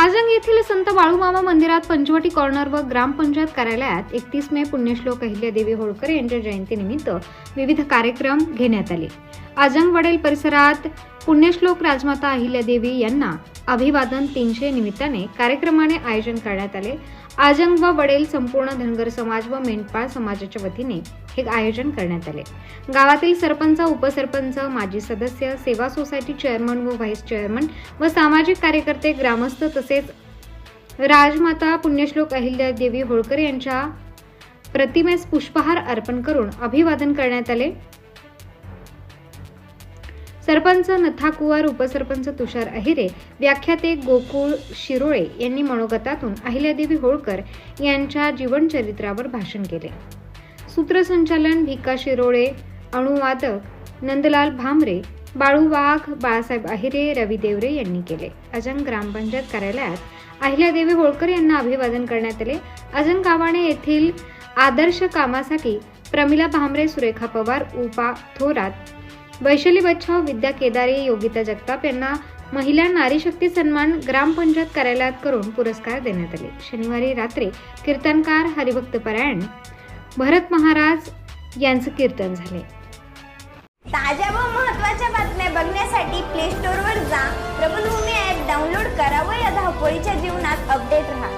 आजंग येथील संत बाळूमामा मंदिरात पंचवटी कॉर्नर व ग्रामपंचायत कार्यालयात एकतीस मे पुण्यश्लोक अहिल्यादेवी होळकर यांच्या जयंतीनिमित्त विविध कार्यक्रम घेण्यात आले. आजंग वडेल परिसरात पुण्यश्लोक राजमाता अहिल्यादेवी यांना अभिवादन तीनशे निमित्ताने कार्यक्रमाने आयोजन करण्यात आले. आजंग व वडेल संपूर्ण धनगर समाज व मेंढपाळ समाजाच्या वतीने हे आयोजन करण्यात आले. गावातील सरपंच उपसरपंच माजी सदस्य सेवा सोसायटी चेअरमन व व्हाईस चेअरमन व सामाजिक कार्यकर्ते ग्रामस्थ तसेच राजमाता पुण्यश्लोक अहिल्यादेवी होळकर यांच्या प्रतिमेस पुष्पहार अर्पण करून अभिवादन करण्यात आले. सरपंच नथा कुवार उपसरपंच तुषार अहिरे व्याख्याते गोकुळ शिरोळे यांनी मनोगतातून अहिल्यादेवी होळकर यांच्या जीवनचरित्रावर भाषण केले. सूत्रसंचालन भिका शिरोळे अणुवादक नंदलाल भामरे बाळू वाघ बाळासाहेब अहिरे रवी देवरे यांनी केले. अजंग ग्रामपंचायत कार्यालयात अहिल्यादेवी होळकर यांना अभिवादन करण्यात आले. अजंग गावाने येथील आदर्श कामासाठी प्रमिला भामरे सुरेखा पवार उपा थोरात वैशाली बच्छाव विद्या केदारे योगिता जगताप यांना महिला नारी शक्ती सन्मान ग्रामपंचायत कार्यालयात करून पुरस्कार देण्यात आले. शनिवारी रात्री कीर्तनकार हरिभक्त परायण भरत महाराज यांचं कीर्तन झाले. ताज्या व महत्त्वाच्या बातम्या बघण्यासाठी प्ले स्टोअरवर जा. प्रबलभूमी ॲप डाउनलोड करा व या धावपळीच्या जीवनात अपडेट राहा.